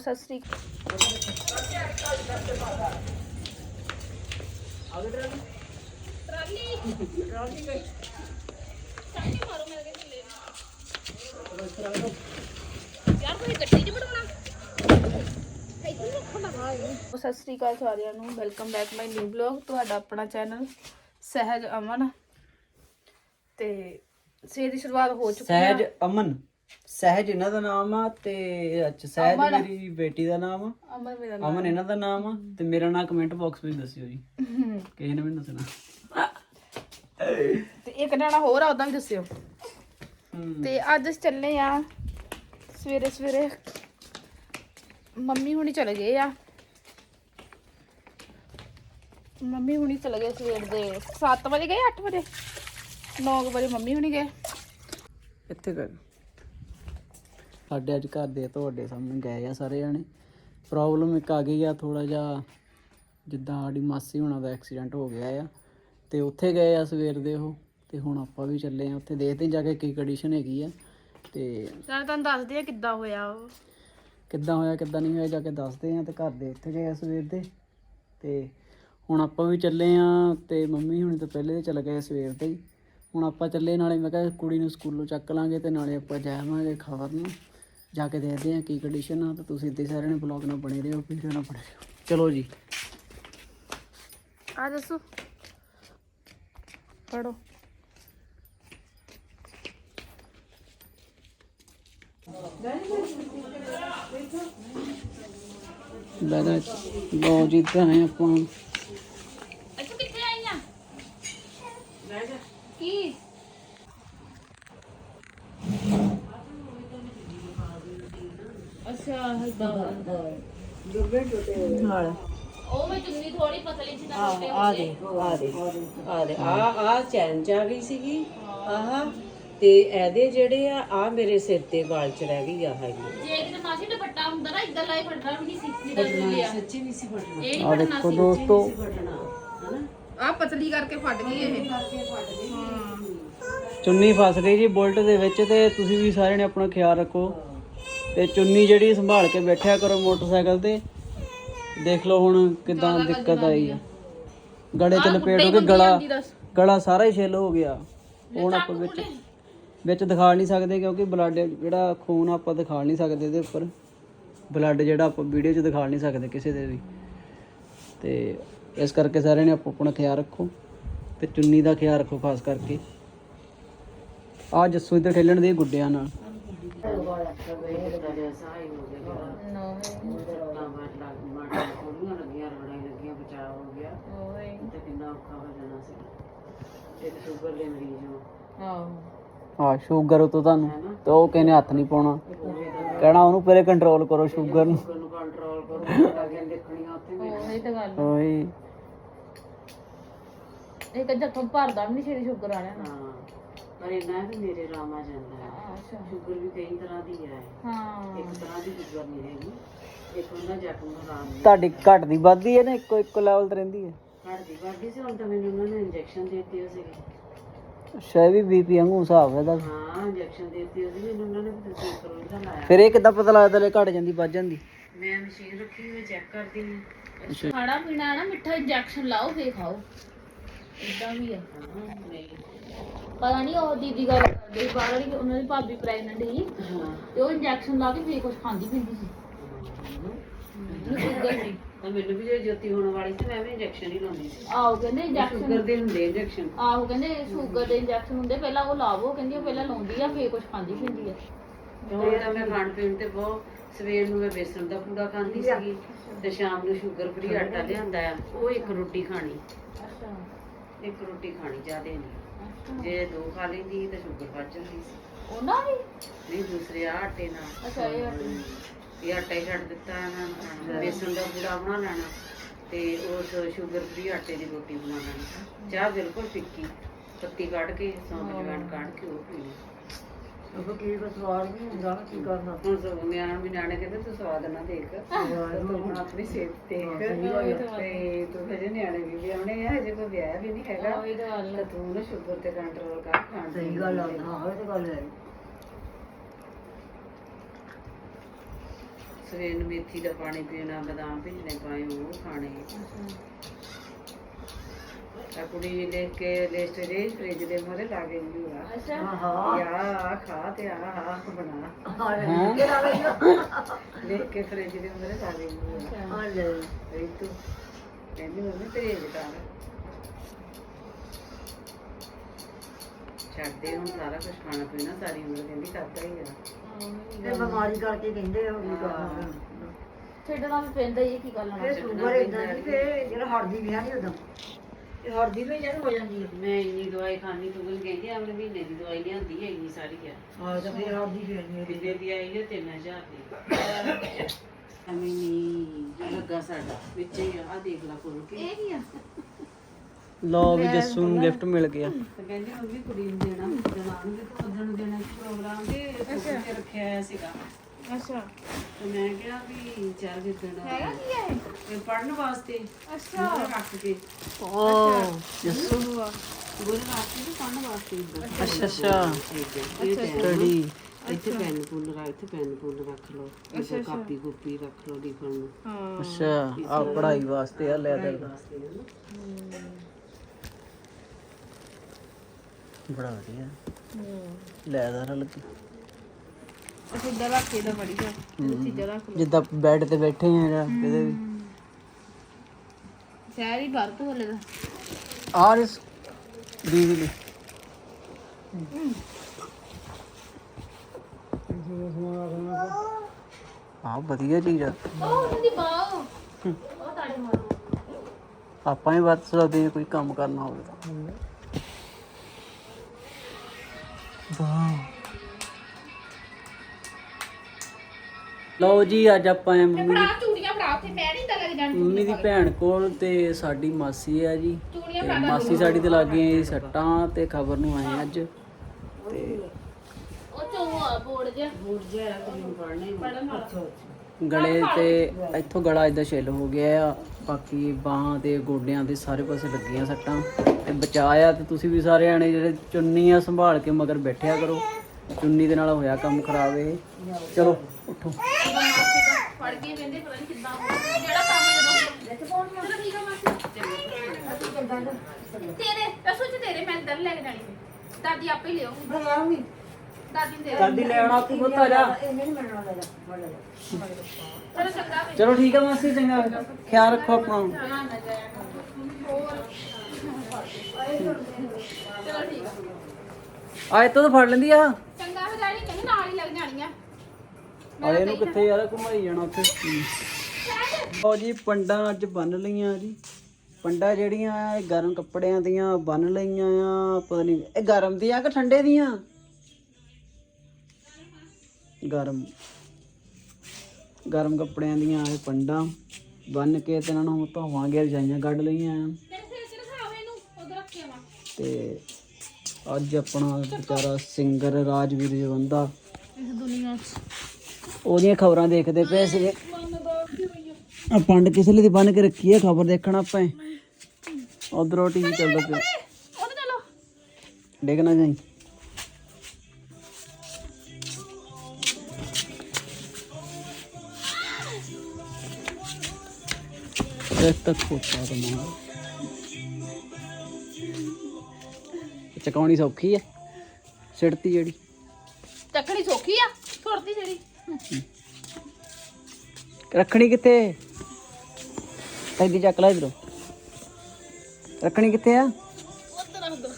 ਸਤਿ ਸ੍ਰੀ ਸਤਿ ਸ੍ਰੀ ਅਕਾਲ ਸਾਰਿਆਂ ਨੂੰ welcome back my new blog ਤੁਹਾਡਾ ਆਪਣਾ ਚੈਨਲ ਸਹਿਜ ਅਮਨ। ਤੇ ਸੇ ਦੀ ਸ਼ੁਰੂਆਤ ਹੋ ਚੁੱਕੀ ਸਹਿਜ ਅਮਨ। ਸਹਿਜ ਇਹਨਾਂ ਦਾ ਨਾਮ ਆ ਤੇ ਅੱਛਾ ਸਹਿਜ ਅਮਨ। ਮੇਰੀ ਬੇਟੀ ਦਾ ਨਾਮ ਆ। ਅਮਨ ਮੇਰਾ ਅਮਨ ਇਹਨਾਂ ਦਾ ਨਾਮ ਆ ਤੇ ਮੇਰਾ ਨਾਮ ਕਮੈਂਟ ਬਾਕਸ ਵਿੱਚ ਦੱਸਿਓ ਜੀ। ਨਾਮ ਕਿਸੇ ਨੇ ਮੈਨੂੰ ਦੱਸਣਾ। ਤੇ ਇੱਕ ਜਣਾ ਹੋਰ ਆ ਉਹਦਾ ਵੀ ਦੱਸਿਓ। ਹਮ, ਤੇ ਅੱਜ ਅਸੀਂ ਚੱਲੇ ਆ ਸਵੇਰੇ ਸਵੇਰੇ ਮੰਮੀ ਹੁਣੀ ਚਲੇ ਗਏ ਆ। ਮੰਮੀ ਹੁਣੀ ਚਲੇ ਗਏ ਸਵੇਰ ਦੇ 7 ਵਜੇ ਗਏ 8 ਵਜੇ? 9 ਵਜੇ ਮੰਮੀ ਹੁਣੀ ਗਏ। ਇੱਥੇ ਕਰ। ਸਾਡੇ ਅੱਜ ਘਰ ਦੇ ਤੁਹਾਡੇ ਸਾਹਮਣੇ ਗਏ ਆ ਸਾਰੇ ਜਾਣੇ। ਪ੍ਰੋਬਲਮ ਇੱਕ ਆ ਗਈ ਆ ਥੋੜਾ ਜਿਹਾ ਜਿੱਦਾਂ ਸਾਡੀ ਮਾਸੀ ਹੋਣਾ ਦਾ ਐਕਸੀਡੈਂਟ ਹੋ ਗਿਆ ਆ। ਤੇ ਉੱਥੇ ਗਏ ਆ ਸਵੇਰ ਦੇ ਉਹ ਤੇ ਹੁਣ ਆਪਾਂ ਵੀ ਚੱਲੇ ਆ ਉੱਥੇ। ਦੇਖਦੇ ਜਾ ਕੇ ਕੀ ਕੰਡੀਸ਼ਨ ਹੈਗੀ ਆ। ਤੇ ਤਾਂ ਤੁਹਾਨੂੰ ਦੱਸਦੇ ਆ ਕਿੱਦਾਂ ਹੋਇਆ ਉਹ। ਕਿੱਦਾਂ ਹੋਇਆ ਕਿੱਦਾਂ ਨਹੀਂ ਹੋਇਆ ਜਾ ਕੇ ਦੱਸਦੇ ਆ। ਤੇ ਘਰ ਦੇ ਉੱਥੇ ਗਏ ਆ ਸਵੇਰ ਦੇ। ਤੇ ਹੁਣ ਆਪਾਂ ਵੀ ਚੱਲੇ ਆ ਤੇ ਮੰਮੀ ਹੁਣੀ ਤਾਂ ਪਹਿਲੇ ਚਲੇ ਗਏ ਸਵੇਰ ਦੇ ਹੀ। ਹੁਣ ਆਪਾਂ ਚੱਲੇ ਨਾਲੇ ਮੈਂ ਕਿਹਾ ਕੁੜੀ ਨੂੰ ਸਕੂਲੋਂ ਚੱਕ ਲਾਂਗੇ ਤੇ ਨਾਲੇ ਆਪਾਂ ਜਾਵਾਂਗੇ ਖਬਰ ਨੂੰ। ਜਾ ਕੇ ਦੇਖਦੇ ਆ ਕੀ ਕੰਡੀਸ਼ਨ ਆ ਤੇ ਤੁਸੀਂ ਇੱਥੇ ਸਾਰਿਆਂ ਨੇ ਬਲੌਗ ਨਾਲ ਬਣੇ ਰਹੋ ਵੀਡੀਓ ਨਾਲ ਬਣੇ ਰਹੋ। ਚਲੋ ਜੀ। ਆ ਦੱਸੋ। ਪੜੋ ਬੈਠਾ ਲੋ ਜੀ ਤਾਂ ਆਏ ਆਪਾਂ। ਅੱਛਾ ਕਿੱਥੇ ਆਈਆਂ? ਕੀ? ਅੱਛਾ ਹੱਦਾਂ ਉਹ ਮੈਂ ਚੁੰਨੀ ਥੋੜੀ ਪਤਲੀ ਸੀ ਨਾ ਮੋਟੇ ਆ ਦੇ ਆ ਦੇ ਆ ਦੇ ਆ ਆ ਚੈਨ ਚ ਆ ਗਈ ਸੀਗੀ। ਆਹ ਤੇ ਇਹਦੇ ਜਿਹੜੇ ਆ ਆ ਮੇਰੇ ਸਿਰ ਤੇ ਵਾਲ ਚ ਰਹਿ ਗਈ ਆ ਹੈਗੀ ਜੇ। ਕਿਤੇ ਮਾਸੀ ਦੁਪੱਟਾ ਹੁੰਦਾ ਨਾ ਇਦਾਂ ਲਾਈ ਫੜਨਾ ਵੀ ਨਹੀਂ ਸੀ ਨਿਕਲ ਜੂਗੀ ਆ ਸੱਚੀ ਨਹੀਂ ਸੀ ਫੜਨਾ। ਇਹ ਨਹੀਂ ਆ ਫੜਨਾ ਦੇਖੋ ਸੀ। ਦੋਸਤੋ। ਫੜਨਾ ਹਨਾ? ਆ ਪਤਲੀ ਕਰਕੇ ਫਟ ਗਈ ਇਹ। ਚੁੰਨੀ ਫਸ ਗਈ ਜੀ ਬੁਲਟ ਦੇ ਵਿੱਚ ਤੇ ਤੁਸੀਂ ਵੀ ਸਾਰਿਆਂ ਨੇ ਆਪਣਾ ਖਿਆਲ ਰੱਖੋ। ਤੇ ਚੁੰਨੀ ਜਿਹੜੀ ਸੰਭਾਲ ਕੇ ਬੈਠਿਆ ਕਰੋ ਮੋਟਰਸਾਈਕਲ ਤੇ। ਦੇਖ ਲਓ ਹੁਣ ਕਿਦਾਂ ਦਿੱਕਤ ਆਈ ਆ। ਗਲੇ ਤੇ ਲਪੇਟ ਹੋ ਕੇ ਗਲਾ ਗਲਾ ਸਾਰਾ ਹੀ ਛਿੱਲ ਹੋ ਗਿਆ। ਹੁਣ ਆਪਾਂ ਵਿੱਚ ਵਿੱਚ ਦਿਖਾ ਨਹੀਂ ਸਕਦੇ ਕਿਉਂਕਿ ਬਲੱਡ ਜਿਹੜਾ ਖੂਨ ਆਪਾਂ ਦਿਖਾ ਨਹੀਂ ਸਕਦੇ ਇਹਦੇ ਉੱਪਰ। ਬਲੱਡ ਜਿਹੜਾ ਆਪਾਂ ਵੀਡੀਓ 'ਚ ਦਿਖਾ ਨਹੀਂ ਸਕਦੇ ਕਿਸੇ ਦੇ ਵੀ। ਤੇ ਇਸ ਕਰਕੇ ਸਾਰਿਆਂ ਨੇ ਆਪੋ ਆਪਣਾ ਖਿਆਲ ਰੱਖੋ ਤੇ ਚੁੰਨੀ ਦਾ ਖਿਆਲ ਰੱਖੋ ਖਾਸ ਕਰਕੇ। ਆ ਜੱਸੂ ਇੱਧਰ ਖੇਲਣ ਦੇ ਗੁੱਡਿਆਂ ਨਾਲ ਲੱਗੀਆਂ ਰਗੜਾਂ ਲੱਗੀਆਂ ਬਚਾਅ ਹੋ ਸ਼ੂਗਰ ਨੂੰ ਉਤੋਂ ਤੁਹਾਨੂੰ ਤੇ ਉਹ ਕਹਿੰਦੇ ਹੱਥ ਨਹੀਂ ਪਾਉਣਾ। ਕਹਿਣਾ ਉਹਨੂੰ ਪਹਿਲੇ ਕੰਟਰੋਲ ਕਰੋ ਸ਼ੂਗਰ ਨੂੰ। ਕੰਟਰੋਲ ਕਰੋ ਲੱਗੇ ਦੇਖਣੀਆਂ ਉੱਥੇ ਵੀ ਇਹ ਤਾਂ ਗੱਲ ਓਏ ਇਹ ਤਾਂ ਜੱਥੋਂ ਭਰਦਾ ਵੀ ਨਹੀਂ ਛੇੜੀ ਸ਼ੂਗਰ ਵਾਲਿਆਂ ਹਾਂ। ਪਰ ਇਹਨਾਂ ਵੀ ਮੇਰੇ ਰਾਮ ਆ ਜਾਂਦਾ ਹੈ। ਅੱਛਾ। ਸ਼ੂਗਰ ਵੀ ਕਈ ਤਰ੍ਹਾਂ ਦੀ ਹੈ। ਹਾਂ। ਇੱਕ ਤਰ੍ਹਾਂ ਦੀ ਸ਼ੂਗਰ ਨਹੀਂ ਹੈਗੀ। ਇੱਕ ਉਹਨਾਂ ਜੱਟ ਨੂੰ ਰਾਮ ਤੁਹਾਡੀ ਘਟਦੀ ਵੱਧਦੀ ਹੈ ਨਾ ਇੱਕੋ ਇੱਕੋ ਲੈਵਲ ਤੇ ਰਹਿੰਦੀ ਹੈ? ਘੜਦੀ ਵੱਧਦੀ ਸੀ ਹੁਣ ਤਾਂ ਮੈਨੂੰ ਉਹਨਾਂ ਨੇ ਇੰਜੈਕਸ਼ਨ ਦੇ ਦਿੱਤੇ ਸੀਗੇ। ਸ਼ਾਇਦ ਵੀ ਬੀਪੀ ਵਾਂਗੂ ਹਿਸਾਬ ਹੈ ਇਹਦਾ ਹਾਂ ਇੰਜੈਕਸ਼ਨ ਦੇ ਦਿੱਤੇ ਸੀ ਮੈਨੂੰ ਉਹਨਾਂ ਨੇ ਵੀ ਤੁਸੀਂ ਕਰੋ ਇਹਦਾ ਲਾਇਆ। ਫਿਰ ਇਹ ਕਿੱਦਾਂ ਪਤਾ ਲੱਗਦਾ ਲੈ ਘਟ ਜਾਂਦੀ ਵੱਧ ਜਾਂਦੀ? ਮੈਂ ਮਸ਼ੀਨ ਰੱਖੀ ਹੋਈ ਚੈੱਕ ਕਰਦੀ ਹਾਂ। ਖਾਣਾ ਪੀਣਾ ਨਾ ਮਿੱਠਾ ਇੰਜੈਕਸ਼ਨ ਲਾਓ ਫੇਰ ਖਾਓ। ਇਦਾਂ ਵੀ ਆ ਨਹੀਂ। ਪਤਾ ਨਹੀਂ ਉਹ ਦੀਦੀ ਗੱਲ ਕਰਦੇ ਸੀ, ਬਾਹਰ ਵਾਲੀ ਉਹਨਾਂ ਦੀ ਭਾਬੀ ਪ੍ਰੈਗਨੈਂਟ ਸੀ ਤੇ ਉਹ ਇੰਜੈਕਸ਼ਨ ਲਾ ਕੇ ਫੇਰ ਕੁਝ ਖਾਂਦੀ ਪੀਂਦੀ ਸੀ। ਸ਼ੂਗਰ ਸੀ ਤਾਂ ਮੈਨੂੰ ਵੀ ਜੇ ਜੋਤੀ ਹੋਣ ਵਾਲੀ ਸੀ ਮੈਂ ਵੀ ਇੰਜੈਕਸ਼ਨ ਹੀ ਲਾਉਂਦੀ ਸੀ। ਆਹੋ ਕਹਿੰਦੇ ਸ਼ੂਗਰ ਇੰਜੈਕਸ਼ਨ ਦੇ ਹੁੰਦੇ ਇੰਜੈਕਸ਼ਨ ਆਹੋ ਕਹਿੰਦੇ ਸ਼ੂਗਰ ਦੇ ਇੰਜੈਕਸ਼ਨ ਹੁੰਦੇ ਪਹਿਲਾਂ ਉਹ ਲਾਵੋ ਕਹਿੰਦੀ ਉਹ ਪਹਿਲਾਂ ਲਾਉਂਦੀ ਆ ਫੇਰ ਕੁਝ ਖਾਂਦੀ ਪੀਂਦੀ ਆ। ਹੁਣ ਤਾਂ ਮੈਂ ਖਾਣ ਪੀਣ ਤੇ ਬਹੁਤ ਸਵੇਰ ਨੂੰ ਮੈਂ ਬੇਸਣ ਦਾ ਪੂੜਾ ਖਾਂਦੀ ਸੀਗੀ ਤੇ ਸ਼ਾਮ ਨੂੰ ਸ਼ੂਗਰ ਫ੍ਰੀ ਆਟਾ ਲਿਆਂਦਾ ਆ ਉਹ ਇੱਕ ਰੋਟੀ ਖਾਣੀ। ਅੱਛਾ। ਇੱਕ ਰੋਟੀ ਖਾਣੀ ਜ਼ਿਆਦੇ ਨਹੀਂ ਜੇ ਦੋ ਖਾ ਲੈਂਦੀ ਤਾਂ ਸ਼ੂਗਰ ਵੱਧ ਜਾਂਦੀ ਸੀ। ਉਹਨਾਂ ਵੀ ਨਹੀਂ ਦੂਸਰੇ ਆਹ ਆਟੇ ਨਾਲ। ਅੱਛਾ ਇਹ ਆਟੇ ਇਹ ਆਟਾ ਹੀ ਛੱਡ ਦਿੱਤਾ ਇਹਨਾਂ ਨੇ। ਬੇਸਣ ਦਾ ਪੂੜਾ ਬਣਾ ਲੈਣਾ ਤੇ ਉਸ ਸ਼ੂਗਰ ਫ੍ਰੀ ਆਟੇ ਦੀ ਰੋਟੀ ਬਣਾ ਲੈਣੀ। ਚਾਹ ਬਿਲਕੁਲ ਫਿੱਕੀ। ਪੱਤੀ ਕੱਢ ਕੇ ਸੌਂਫ ਜਵੈਣ ਕੱਢ ਕੇ ਉਹ ਪੀਣੀ ਉਹ ਕੀ ਸਵਾਦ ਨਹੀਂ ਹੁੰਦਾ ਕੀ ਕਰਨਾ। ਹੁਣ ਸਭ ਨਿਆਣਾ ਵੀ ਨਿਆਣੇ ਕਹਿੰਦੇ ਤੂੰ ਸਵਾਦ ਨਾ ਦੇਖ। ਤੂੰ ਹੁਣ ਆਪਣੀ ਸਿਹਤ ਦੇਖ। ਤੇ ਤੂੰ ਹਜੇ ਨਿਆਣੇ ਵੀ ਵਿਆਹਣੇ ਆ ਹਜੇ ਕੋਈ ਵਿਆਹ ਵੀ ਨਹੀਂ ਹੈਗਾ। ਉਹੀ ਤਾਂ ਗੱਲ ਤਾਂ ਤੂੰ ਨਾ ਸ਼ੂਗਰ ਤੇ ਕੰਟਰੋਲ ਕਰ ਖਾਣ ਸਹੀ ਗੱਲ ਆ। ਹਾਂ ਇਹ ਤਾਂ ਗੱਲ ਹੈ। ਸਵੇਰ ਨੂੰ ਮੇਥੀ ਦਾ ਪਾਣੀ ਪੀਣਾ ਬਦਾਮ ਭਿੱਜਣੇ ਪਾਏ ਉਹ ਖਾਣੇ। ਆ ਕੁੜੀ ਵੀ ਦੇਖ ਕੇ ਲਿਸਟ ਦੇ ਫ੍ਰਿਜ ਦੇ ਮੂਹਰੇ ਲਾ ਕੇ ਗਈ ਆ ਅੱਛਾ। ਯਾ ਆ ਖਾ ਤੇ ਆ ਆ ਬਣਾ। ਹਾਂ ਦੇਖ ਕੇ ਫ੍ਰਿਜ ਦੇ ਮੂਹਰੇ ਲਾ ਕੇ ਗਈ ਆ ਇਹ ਤੂੰ ਕਹਿੰਦੀ ਮੰਮੀ ਤੇਜ ਕਰ ਛੱਡਦੇ ਹੁਣ ਸਾਰਾ ਕੁਝ ਖਾਣਾ ਪੀਣਾ ਸਾਰੀ ਉਮਰ ਕਹਿੰਦੀ ਕਰਦਾ ਹੀ ਆ। ਬਿਮਾਰੀ ਕਰਕੇ ਕਹਿੰਦੇ ਹੋ ਵੀ ਹਾਂ। ਛੱਡਣਾ ਵੀ ਪੈਂਦਾ ਹੀ ਹੈ, ਕੀ ਗੱਲ ਇਹ ਸ਼ੂਗਰ ਇਦਾਂ ਦੀ ਕਿ ਜਿਹੜਾ ਹੜਦੀ ਵੀ ਨਹੀਂ ਉਦੋਂ। ਇਹ ਹੜਦੀ ਵੀ ਜਦ ਹੋ ਜਾਂਦੀ ਹੈ। ਮੈਂ ਇੰਨੀ ਦਵਾਈ ਖਾਣੀ ਤੂੰ ਮੈਨੂੰ ਕਹਿੰਦੀ ਆ ਮਹੀਨੇ ਦੀ ਦਵਾਈ ਲਿਆਂਦੀ ਹੈ ਇੰਨੀ ਸਾਰੀ ਆ ਹਾਂ ਤਾਂ ਫਿਰ ਹੜਦੀ ਫੇਰ ਨਹੀਂ ਕਿੰਨੇ ਦੀ ਆਈ ਹੈ 3000 ਦੀ ਐਵੇਂ ਨਹੀਂ ਲੱਗਾ ਸਾਡਾ ਵਿੱਚ ਹੀ ਆ ਆਹ ਦੇਖ ਲਾ ਖੋਲ ਕੇ। ਇਹ ਕੀ ਆ। ਲਓ ਵੀ ਜੱਸੂ ਨੂੰ ਗਿਫਟ ਮਿਲ ਗਿਆ। ਤੇ ਕਹਿੰਦੀ ਮੰਮੀ ਕੁੜੀ ਨੂੰ ਦੇਣਾ ਜਨਾਨ ਦੇ ਤੋਂ ਦੇਣਾ ਪ੍ਰੋਗਰਾਮ ਦੇ ਰੱਖਿਆ ਹੋਇਆ ਸੀਗਾ। ਅੱਛਾ। ਤੇ ਮੈਂ ਕਿਹਾ ਵੀ ਚੱਲ ਜਿੱਦਣ ਹੈਗਾ ਕੀ ਹੈ ਇਹ? ਇਹ ਪੜਨ ਵਾਸਤੇ ਅੱਛਾ। ਮੂਹਰੇ ਰੱਖ ਕੇ। ਓ ਜੱਸੂ ਗੁਰ ਰੱਖ ਕੇ ਪੜਨ ਵਾਸਤੇ ਇੱਦਾਂ। ਅੱਛਾ ਅੱਛਾ ਇਹ ਪੈਨ ਸਟੱਡੀ। ਇੱਥੇ ਪੈਨ ਪੁੱਲ ਰੱਖ ਇੱਥੇ ਪੈਨ ਪੁੱਲ ਰੱਖ ਲਓ। ਇੱਥੇ ਕਾਪੀ ਕੁਪੀ ਰੱਖ ਲਓ ਲਿਖਣ ਨੂੰ। ਹਾਂ। ਅੱਛਾ ਆ ਪੜ੍ਹਾਈ ਵਾਸਤੇ ਆ ਲੈ ਦੇ ਬੜਾ ਵਧੀਆ ਲੈਦਰ ਲੱਗੀ ਅਸੀਂ ਇੱਧਰ ਰੱਖ ਕੇ ਦਾ ਬੜੀ ਜਾ ਚੀਜ਼ਾਂ ਰੱਖ ਲਓ। ਜਿੱਦਾਂ ਬੈੱਡ ਤੇ ਬੈਠੇ ਆ ਜਾਂ ਕਿਤੇ ਵੀ। ਸ਼ਹਿਰ ਹੀ ਬਾਹਰ ਤੋਂ ਹਲੇ ਦਾ ਆਰ ਇਸ ਲਈ ਆ ਵਧੀਆ ਚੀਜ਼ ਆ। ਉਹ ਉਹਦੀ ਬਾਹ ਉਹ। ਤਾੜੀ ਮਾਰੋ ਆਪਾਂ ਹੀ ਵਰਤ ਸਕਦੇ ਹਾਂ ਕੋਈ ਕੰਮ ਕਰਨਾ ਹੋਵੇ ਤਾਂ। ਵਾਹ। ਲਓ ਜੀ ਅੱਜ ਆਪਾਂ ਆਏ ਮੰਮੀ ਦੀ ਚੂੜੀਆਂ ਫੜਾ ਉੱਥੇ ਮੈਂ ਨਹੀਂ ਤਾਂ ਲੱਗ ਜਾਣੀ ਮੰਮੀ ਦੀ ਭੈਣ ਕੋਲ ਤੇ ਸਾਡੀ ਮਾਸੀ ਹੈ ਜੀ। ਤੇ ਮਾਸੀ ਸਾਡੀ ਤੇ ਲੱਗ ਗਈਆਂ ਜੀ ਸੱਟਾਂ ਤੇ ਖਬਰ ਨੂੰ ਆਏ ਅੱਜ। ਤੇ ਉਹ ਚੋਂ ਬੋਰਡ ਜਿਹਾ। ਬੂਟ ਜਿਹਾ ਕੁੜੀ ਨੂੰ ਪੜਨੇ ਪੜਨ ਵਾਲਾ। ਗਲੇ ਤੇ ਇੱਥੋਂ ਗਲਾ ਇਦਾਂ ਛਿੱਲ ਹੋ ਗਿਆ ਆ। ਬਾਕੀ ਬਾਹਾਂ ਤੇ ਗੋਡਿਆਂ ਤੇ ਸਾਰੇ ਪਾਸੇ ਲੱਗੀਆਂ ਸੱਟਾਂ। ਤੇ ਬਚਾਇਆ ਤੇ ਤੁਸੀਂ ਵੀ ਸਾਰੇ ਆਣੇ ਜਿਹੜੇ ਚੁੰਨੀ ਆ ਸੰਭਾਲ ਕੇ ਮਗਰ ਬੈਠਿਆ ਕਰੋ। ਚੁੰਨੀ ਦੇ ਨਾਲ ਹੋਇਆ ਕੰਮ ਖਰਾਬ ਇਹ। ਚਲੋ ਉੱਠੋ। ਫੜ ਕੇ ਕਹਿੰਦੇ ਪਤਾ ਨਹੀਂ ਕਿੱਦਾਂ ਜਿਹੜਾ ਕੰਮ ਜਦੋਂ ਚਲੋ ਠੀਕ ਆ ਮਾਸੀ। ਤੇਰੇ ਰਸੂ ਚ ਤੇਰੇ ਮੈਂ ਦਰ ਲੈ ਕੇ ਜਾਣੀ ਸੀ। ਦਾਦੀ ਆਪੇ ਲਿਓ ਬਣਾਉਂਗੀ ਦਾਦੀ ਨੂੰ ਦੇ ਦਾਦੀ ਲੈਣਾ ਤੂੰ ਪੁੱਤ ਆ ਜਾ। ਇਹ ਨਹੀਂ ਮਿਲਣਾ ਲੈ ਜਾ ਫੜ ਲੈ ਜਾ। ਚਲੋ ਚੰਗਾ ਵੇ ਚਲੋ ਠੀਕ ਆ ਮਾਸੀ ਚੰਗਾ। ਖਿਆਲ ਰੱਖੋ ਆਪਣਾ। ਨਾ ਨਾ ਜਾਇਆ ਕਰੋ। ਹੋਰ ਚਲੋ ਠੀਕ ਆ। ਆ ਇੱਥੋਂ ਤਾਂ ਫੜ ਲੈਂਦੀ ਆ। ਚੰਗਾ ਵੇ ਡੈਡੀ ਕਹਿੰਦੇ ਨਾਲ ਹੀ ਲੱਗ ਜਾਣੀਆਂ। ਆ ਇਹਨੂੰ ਕਿੱਥੇ ਯਾਰ ਘੁਮਾਈ ਜਾਣਾ ਉੱਥੇ? ਉਹ ਜੀ ਪੰਡਾਂ ਅੱਜ ਬੰਨ ਲਈਆਂ ਜੀ। ਪੰਡਾਂ ਜਿਹੜੀਆਂ ਆ, ਇਹ ਗਰਮ ਕੱਪੜਿਆਂ ਦੀਆਂ ਬੰਨ ਲਈਆਂ ਆ ਪਤਾ ਨਹੀਂ ਇਹ ਗਰਮ ਦੀਆਂ ਕਿ ਠੰਡੇ ਦੀਆਂ? ਗਰਮ। ਗਰਮ ਕੱਪੜਿਆਂ ਦੀਆਂ ਇਹ ਪੰਡਾਂ ਬੰਨ ਕੇ ਤੇ ਇਹਨਾਂ ਨੂੰ ਧੋਵਾਂਗੇ ਰਜਾਈਆਂ ਕੱਢ ਲਈਆਂ ਆ। ਤੇ ਅੱਜ ਆਪਣਾ ਵਿਚਾਰਾ ਸਿੰਗਰ ਰਾਜਵੀਰ ਜਵੰਦਾ। ਇਸ ਦੁਨੀਆ 'ਚ ਉਹਦੀਆਂ ਖਬਰਾਂ ਦੇਖਦੇ ਪਏ ਸੀਗੇ ਆ ਪੰਡ ਕਿਸ ਲਈ ਦੀ ਬੰਨ ਕੇ ਰੱਖੀ ਹੈ ਖਬਰ ਦੇਖਣਾ ਆਪਾਂ ਉਧਰੋਂ ਟੀਵੀ ਚੱਲਦਾ ਪਿਆ। ਉਹਦੇ ਨਾ ਜਾਈ। ਇਹ ਤੱਕ ਹੋਤਾ ਤਮਾ ਚਕਾਉਣੀ ਸੌਖੀ ਹੈ ਸਿੜਤੀ ਜਿਹੜੀ। ਚੱਕਣੀ ਸੌਖੀ ਆ ਸੁਰਤੀ ਜਿਹੜੀ। ਰੱਖਣੀ ਕਿੱਥੇ ਤੈਦੀ ਚੱਕ ਲੈ ਇਧਰੋਂ। ਰੱਖਣੀ ਕਿੱਥੇ ਆ? ਉੱਧਰ ਰੱਖ ਦੋ।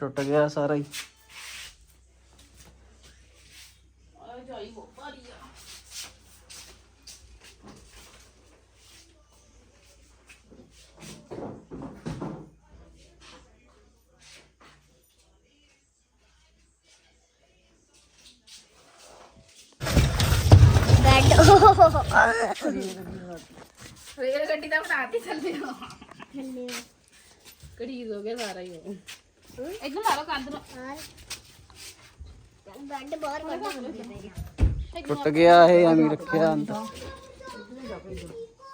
ਟੁੱਟ ਗਿਆ ਸਾਰਾ ਹੀ। ਰੇਲ ਗੱਡੀ ਦਾ ਬਣਾਤੀ ਚੱਲਦੇ ਹੋ ਕੜੀ ਹੋ ਗਿਆ ਸਾਰਾ ਹੀ ਉਹ ਇਧਰ ਮਾਰੋ ਕੰਧ ਨੂੰ ਟੁੱਟ ਗਿਆ ਇਹ ਐਵੇਂ ਰੱਖਿਆ ਅੰਦਰ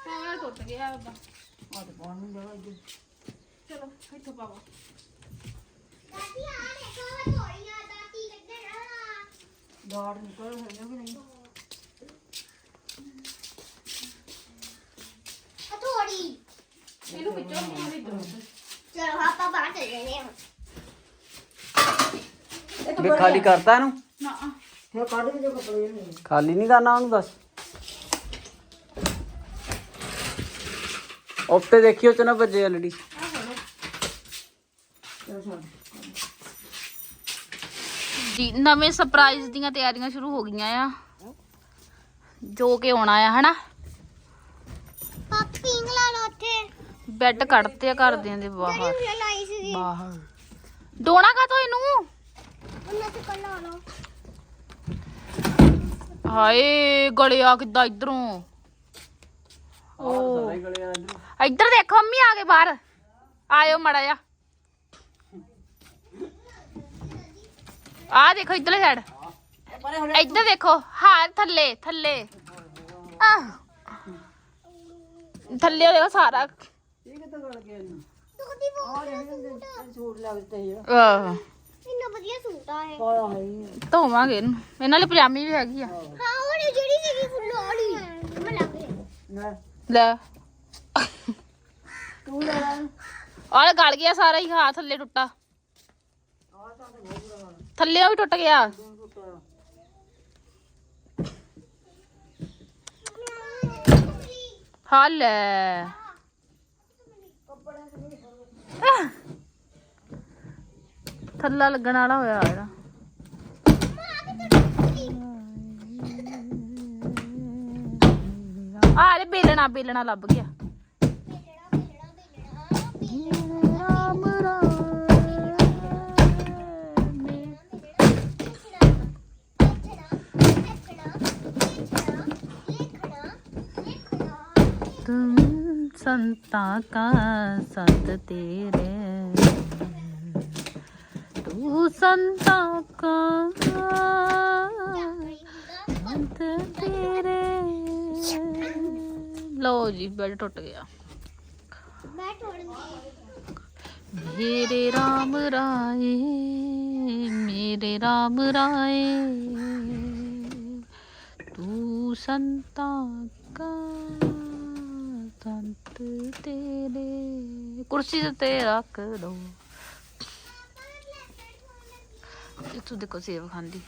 ਹਾਂ ਟੁੱਟ ਗਿਆ ਉਹਦਾ ਚਲੋ ਇੱਥੋਂ ਪਾਵਾ ਦਾੜ ਨਿਕਲ ਹੋਈ ਕਿ ਨਹੀਂ ਚਲੋ ਆਪਾਂ ਬਾਹਰ ਚਲੇ ਜਾਂਦੇ ਹਾਂ ਵੀ ਖਾਲੀ ਕਰਤਾ ਇਹਨੂੰ ਨਾ ਫਿਰ ਕੱਢ ਕੇ ਜੋ ਕੱਪੜੇ ਨੇ ਖਾਲੀ ਨਹੀਂ ਕਰਨਾ ਉਹਨੂੰ ਦੱਸ ਉੱਤੇ ਦੇਖਿਓ ਚ ਨਾ ਵੱਜੇ ਐਲਡੀ ਜੀ ਨਵੇਂ ਸਰਪ੍ਰਾਈਜ਼ ਦੀਆਂ ਤਿਆਰੀਆਂ ਸ਼ੁਰੂ ਹੋ ਗਈਆਂ ਆ। ਜੋ ਕਿ ਆਉਣਾ ਆ ਹਨਾ ਪਾਪੀ ਇੰਗਲਾ ਲੋ ਉੱਥੇ ਬੈੱਡ ਕੱਢਤੇ ਆ ਘਰਦਿਆਂ ਦੇ ਬਾਹਰ। ਲਾਈ ਬਾਹਰ। ਡੋਣਾ ਕਾ ਤੋ ਇਹਨੂੰ? ਉਹਨਾਂ ਤੇ ਕੱਲਾ ਲੋ ਹਾਏ ਗਲਿਆ ਕਿੱਦਾਂ ਇਧਰੋਂ? ਇੱਧਰ। ਦੇਖੋ ਮੰਮੀ ਆ ਗਏ ਬਾਹਰ। ਆਇਓ ਮੜਾ ਜਾ ਆ ਦੇਖੋ ਇੱਧਰਲੇ ਸਾਈਡ ਇੱਧਰ ਦੇਖੋ ਹਾਂ ਥੱਲੇ ਥੱਲੇ। ਆਹ। ਥੱਲੇ ਦੇਖੋ ਸਾਰਾ। ਤੁਹਾਡੀ ਬਹੁਤ ਸੂਟ। ਲੱਗਦੇ ਸੀ। ਆਹ। ਇੰਨਾ ਵਧੀਆ ਸੂਟ ਆ ਇਹ। ਪਾਇਆ ਹੈ ਹੀ ਧੋਵਾਂਗੇ ਇਹਨੂੰ। ਇਹਨਾਂ ਲਈ ਪਜਾਮੀ ਵੀ ਹੈਗੀ ਆ। ਹਾਂ ਉਹ ਜਿਹੜੀ ਸੀਗੀ ਫੁੱਲ ਵਾਲੀ। ਮੈਂ ਲੱਗ ਗਈ। ਨਾ ਲੈ। ਤੂੰ ਲੈ ਲੈ। ਆਹ ਗਲ ਗਿਆ ਸਾਰਾ ਹੀ ਹਾਂ ਥੱਲੇ ਟੁੱਟਾ। ਥੱਲੇ ਵੀ ਟੁੱਟ ਗਿਆ। ਹਾਂ ਲੈ ਆਹ। ਥੱਲਾ ਲੱਗਣ ਵਾਲਾ ਹੋਇਆ ਇਹਦਾ। ਆ ਰੇ ਬੇਲਣਾ ਬੇਲਣਾ ਲੱਭ ਗਿਆ। ਰਾਮ तुम ਸੰਤਾਂ ਕਾ ਸਤ ਤੇਰੇ। ਤੂੰ ਸੰਤਾਂ ਕਾ ਸੰਤ ਤੇਰੇ। ਲੋ ਜੀ, ਬੈਡ ਟੁੱਟ ਗਿਆ। ਮੈਂ ਤੋੜੂੰਗੀ ਮੇਰੇ RAM ਰਾਏ, ਮੇਰੇ RAM ਰਾਏ। ਤੂੰ ਸੰਤਾਂ ਕਾ ਤੰਤ ਤੇਰੇ, ਕੁਰਸੀ ਤੇ ਰੱਖ ਦੋ। ਇੱਥੋਂ ਦੇਖੋ ਸੇਵ ਖਾਂਦੀ।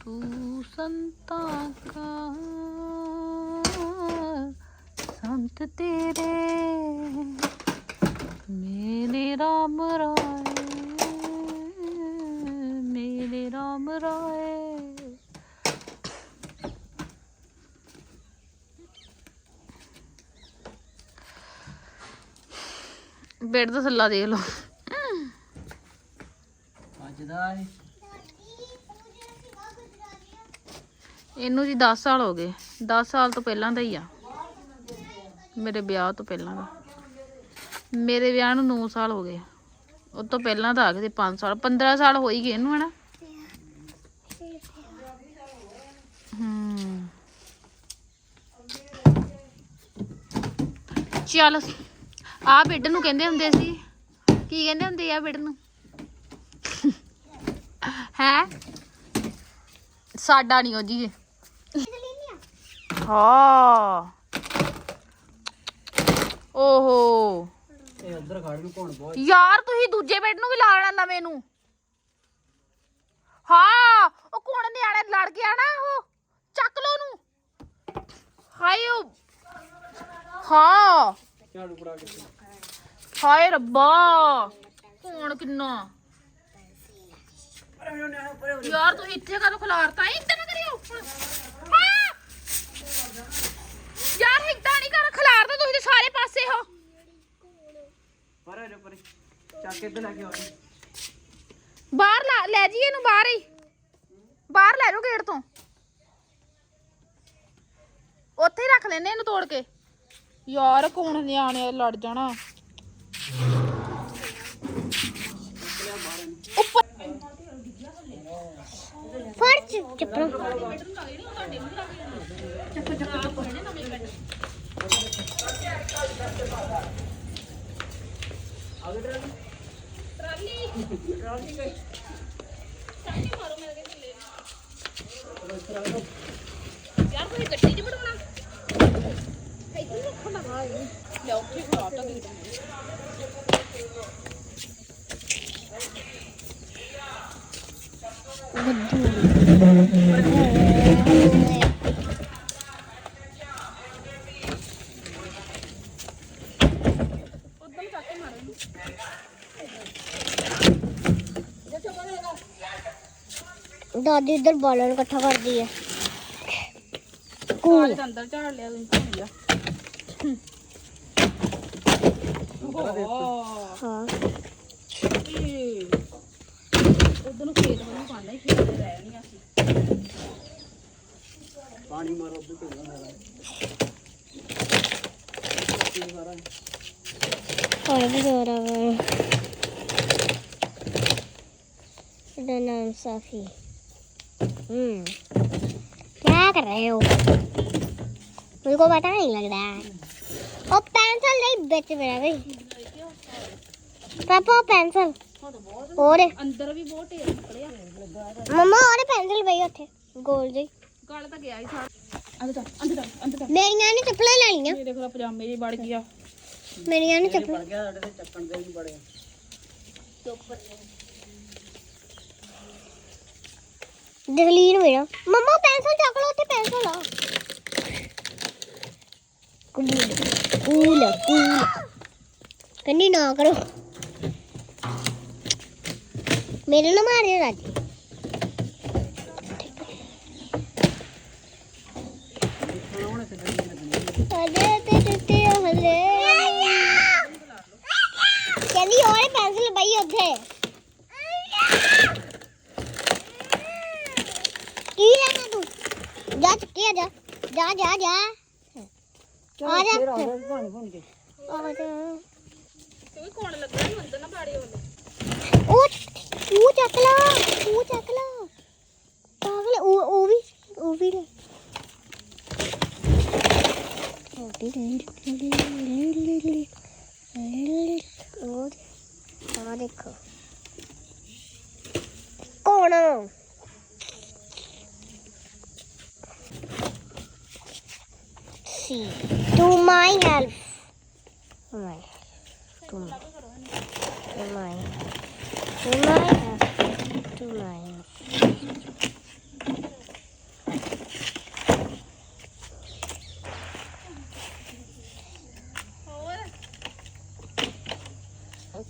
ਤੂੰ ਸੰਤਾਂ ਕਾ, ਸੰਤ ਤੇਰੇ, ਮੇਰੇ ਰਾਮ ਰਾਏ, ਮੇਰੇ ਰਾਮ ਰਾਏ। ਬੈੱਡ ਦਾ ਥੱਲਾ ਦੇਖ ਲਓ। ਅੱਜ ਦਾ ਇਹ। ਇਹਨੂੰ ਜੀ 10 ਸਾਲ ਹੋ ਗਏ। 10 ਸਾਲ ਤੋਂ ਪਹਿਲਾਂ ਦਾ ਹੀ ਆ। ਮੇਰੇ ਵਿਆਹ ਤੋਂ ਪਹਿਲਾਂ ਦਾ। ਮੇਰੇ ਵਿਆਹ ਨੂੰ 9 ਸਾਲ ਹੋ ਗਏ। ਉਹ ਤੋਂ ਪਹਿਲਾਂ ਤਾਂ ਆ ਗਏ 5 ਸਾਲ 15 ਸਾਲ ਹੋ ਹੀ ਗਏ ਇਹਨੂੰ ਹਨਾ? ਹੂੰ। ਚੱਲ ਆ ਬੈੱਡ ਨੂੰ ਕਹਿੰਦੇ ਹੁੰਦੇ ਸੀ। ਕੀ ਕਹਿੰਦੇ ਹੁੰਦੇ ਆ ਬੈੱਡ ਨੂੰ? ਹੈ? ਸਾਡਾ ਨਹੀਂ ਉਹ ਜੀ। ਹਾਂ। ਓਹੋ। ਇਹ ਉਧਰ ਖੜ ਨੂੰ ਕੋਣ ਬਹੁਤ ਯਾਰ ਤੁਸੀਂ ਦੂਜੇ ਬੈੱਡ ਨੂੰ ਵੀ ਲਾ ਲੈਣਾ ਨਵੇਂ ਨੂੰ। ਹਾਂ, ਉਹ ਕੋਣ ਨਿਆਣੇ ਲੜ ਗਿਆ ਨਾ ਉਹ? ਚੱਕ ਲੋ ਨੂੰ ਹਾਏ ਉਹ। ਹਾਂ। ਝਾੜੂ ਫੜਾ ਕੇ ਹਾਏ ਰੱਬਾ ਕੌਣ ਕਿੰਨਾ? ਯਾਰ ਤੁਸੀਂ ਇੱਥੇ ਕਦੋਂ ਖਿਲਾਰਤਾ ਇੱਧਰ ਨਾ ਕਰਿਓ। ਹਾਂ! ਯਾਰ ਇੱਦਾਂ ਨਹੀਂ ਕਰ ਖਿਲਾਰਦਾ ਤੁਸੀਂ ਤੇ ਸਾਰੇ ਪਾਸੇ ਹੋ। ਪਰ ਹੋ ਜਾ ਪਰੇ। ਚੱਕ ਕੇ ਇੱਧਰ ਲੈ ਕੇ ਬਾਹਰ ਲਾ- ਲੈ ਜੀ ਇਹਨੂੰ ਬਾਹਰ ਹੀ। ਬਾਹਰ ਲੈ ਜਾਓ ਗੇਟ ਤੋਂ। ਉੱਥੇ ਹੀ ਰੱਖ ਲੈਨੇ ਇਹਨੂੰ ਤੋੜ ਕੇ। ਯਾਰ ਕੌਣ ਨਿਆਣੇ ਲੜ ਜਾਣਾ। ਉੱਪਰ ਫੜ ਚੱਪਲ। ਯਾਰ ਕੋਈ ਗੱਡੀ 'ਚ ਬਿਠਾਉਣਾ ਲੈ ਉੱਥੇ ਖੜਾ ਤਾ ਗੇਟ ਉਦੋਂ ਚੱਕ ਕੇ ਮਾਰੇ ਦਾਦੀ ਇੱਧਰ ਬਾਲਣ ਇਕੱਠਾ ਕਰਦੀ ਹੈ ਕਾਲੇ। ਤਾਂ ਅੰਦਰ ਝਾੜ ਲਿਆ ਤੁਸੀਂ ਭੁੱਲ ਗਿਆ ਹਾਂ। ਉਦੋਂ ਨੂੰ ਖੇਤ ਵੱਲੋਂ ਪਾਣਾ ਹੀ ਖੇਤ ਦੇ ਰਹਿ ਨਹੀਂ ਅਸੀਂ ਪਾਣੀ ਮਾਰੋ, ਉੱਧਰ ਢੋਲਾ ਮਾਰਾ ਪਾਣੀ ਵੀ ਹੋ ਰਹਾ है मेरा नाम साफी हम्म क्या कर रहे हो मेरे को पता नहीं लग रहा है और पेंसिल नहीं बेच मेरा भाई पापा पेंसिल और ਅੰਦਰ ਵੀ ਬਹੁਤ ਢੇਰ ਨਿਕਲਿਆ मम्मा और पेंसिल भाई ਉੱਥੇ ਗੋਲ ਜੀ ਗੱਲ ਤਾਂ ਗਿਆ ਹੀ ਸਾਰ ਅੰਦਰ ਚੱਲ ਅੰਦਰ ਚੱਲ ਅੰਦਰ ਚੱਲ ਮੇਰੀਆਂ ਨੇ ਚੱਪਲਾਂ ਲੈਣੀਆਂ ਮੇਰੇ ਕੋਲ ਪਜਾਮੇ ਜੀ ਵੜ ਗਿਆ ਮੇਰੀਆਂ ਨੇ ਚੱਪਲਾਂ ਪੜ ਗਿਆ ਸਾਡੇ ਤੇ ਚੱਕਣ ਦੇ ਨਹੀਂ ਬੜੇ। ਜਗਲੀਨ ਮੇਰਾ। ਮੰਮਾ ਪੈਨਸਲ ਚੱਕ ਲਓ ਤੇ ਪੈਨਸਲ ਆ। Cool cool cool. ਕੰਨੀ ਨਾ ਕਰੋ। ਮੇਰੇ ਨਾਲ ਮਾਰਿਓ ਰਾਜੀ। ਹਲੇ ਤੇ ਟੁੱਟੇ ਹਲੇ ਕਹਿੰਦੀ ਉਹਨੇ ਉੱਥੇ ਕੀ ਲੈਣਾ ਤੂੰ ਜਾ ਚੁੱਕੀ ਆ ਜਾ। ਜਾ ਜਾ ਜਾ। ਆ ਜਾ। ਪਾਣੀ ਪਾਣੀ ਕੇ। ਆ ਜਾ। ਕਿਉਂਕਿ ਕੋਣ ਲੱਗਾ ਨੂੰ ਅੰਦਰ ਨਾ ਬਾੜੇ ਉਹਨੇ ਉਹ ਉਹ ਚੱਕ ਲਾ ਉਹ ਚੱਕ ਲਾ। ਪਾਗਲ ਉਹ ਉਹ ਵੀ ਉਹ ਵੀ ਲੈ। ਉਹ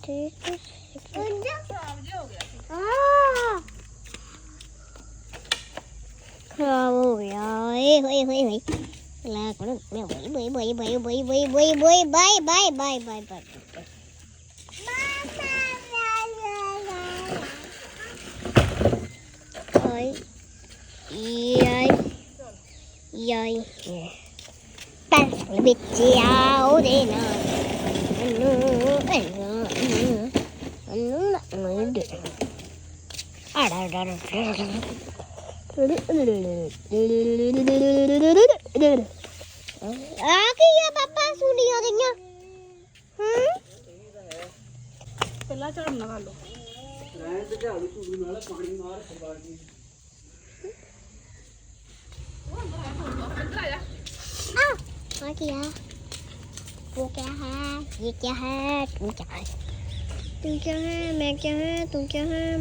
Okay. ਖਰਾਬ ਜਿਹਾ ਹੋ ਗਿਆ Ah! ਖਰਾਬ ਹੋ ਗਿਆ ਏ ਹੋਏ ਹੋਏ ਹੋਏ ਲਾ ਕਰੋ ਮੈਂ ਬਈ ਬਈ ਬਈ ਬਈ ਬਈ ਬਈ ਬਈ ਬਈ ਬਾਈ ਬਾਈ ਬਾਈ ਬਾਈ ਬਾਈ ਓਏ ਯਾਈ ਯਾਈ ਪੈਂਸਲ ਵਿੱਚ ਆ ਉਹਦੇ ਨਾਲ ਅਨੂ ਆ ਕੀ ਆ ਪਾਪਾ ਸੁਣੀਆਂ ਗਈਆਂ ਹੂੰ ਪਹਿਲਾਂ ਝੜਨਾ ਕਰ ਲੋ ਰਹਿਣ ਤੇ ਝਾੜੂ ਝੂੜੂ ਨਾਲ ਪਾਣੀ ਮਾਰ ਖਵਾ ਕੇ आ आ क्या वो क्या है ये क्या है तुम क्या है तुम क्या है मैं क्या है तुम क्या है